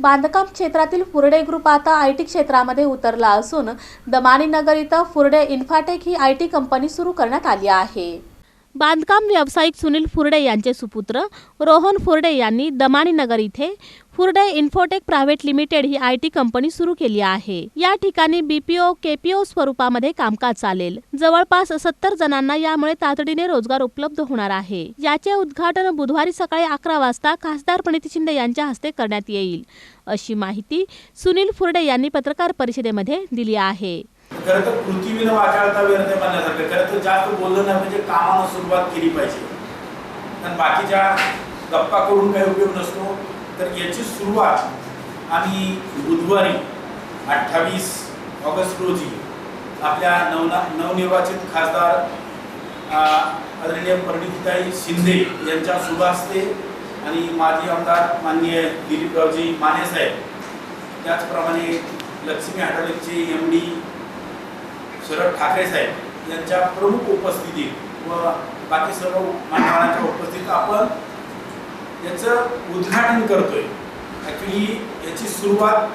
बांधकाम क्षेत्रातील फुरडे ग्रुप आता आय टी क्षेत्रामध्ये उतरला असून दमानी नगर इथं फुरडे इन्फाटेक ही आय टी कंपनी सुरू करण्यात आली आहे. बांधकाम व्यावसायिक सुनील फुरडे यांचे सुपुत्र रोहन फुरडे यांनी दमानी नगर इथे फुरडे इन्फोटेक प्रायव्हेट लिमिटेड ही आय टी कंपनी सुरू केली आहे. या ठिकाणी बीपीओ केपीओ स्वरूपामध्ये कामकाज चालेल. जवळपास सत्तर जणांना यामुळे तातडीने रोजगार उपलब्ध होणार आहे. याचे उद्घाटन बुधवारी सकाळी अकरा वाजता खासदार प्रणिती शिंदे यांच्या हस्ते करण्यात येईल अशी माहिती सुनील फुरडे यांनी पत्रकार परिषदेमध्ये दिली आहे. खरं तर पृथ्वीनं वाचाळता व्यर्थ म्हणण्यासारखं. खरं तर जास्त बोललं नाही म्हणजे कामानं सुरुवात केली पाहिजे. कारण बाकीच्या गप्पा करून काही उपयोग नसतो. तर याची सुरुवात आम्ही बुधवारी अठ्ठावीस ऑगस्ट रोजी आपल्या नवना नवनिर्वाचित खासदार आदरणीय परिणिताई शिंदे यांच्या शुभ आणि माजी आमदार माननीय दिलीपरावजी माने साहेब. त्याचप्रमाणे लक्ष्मी हाटोलेचे एम डी शरद ठाकरे साहेब यांच्या प्रमुख उपस्थितीत व बाकी सर्व मान्यवरांच्या उपस्थितीत आपण याचं उद्घाटन करतोय. ॲक्च्युली याची सुरुवात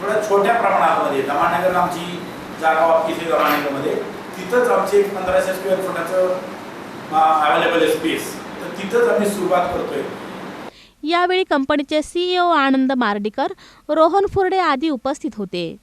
थोड्या छोट्या प्रमाणामध्ये दमानगरला आमची जागा ऑफिस आहे दमानगरमध्ये. तिथंच आमचे एक पंधराशे स्क्वेअर फुटाचं अवेलेबल स्पेस तर तिथंच आम्ही सुरुवात करतोय. यावेळी कंपनीचे सीईओ आनंद मार्डीकर रोहन फुरडे आदी उपस्थित होते.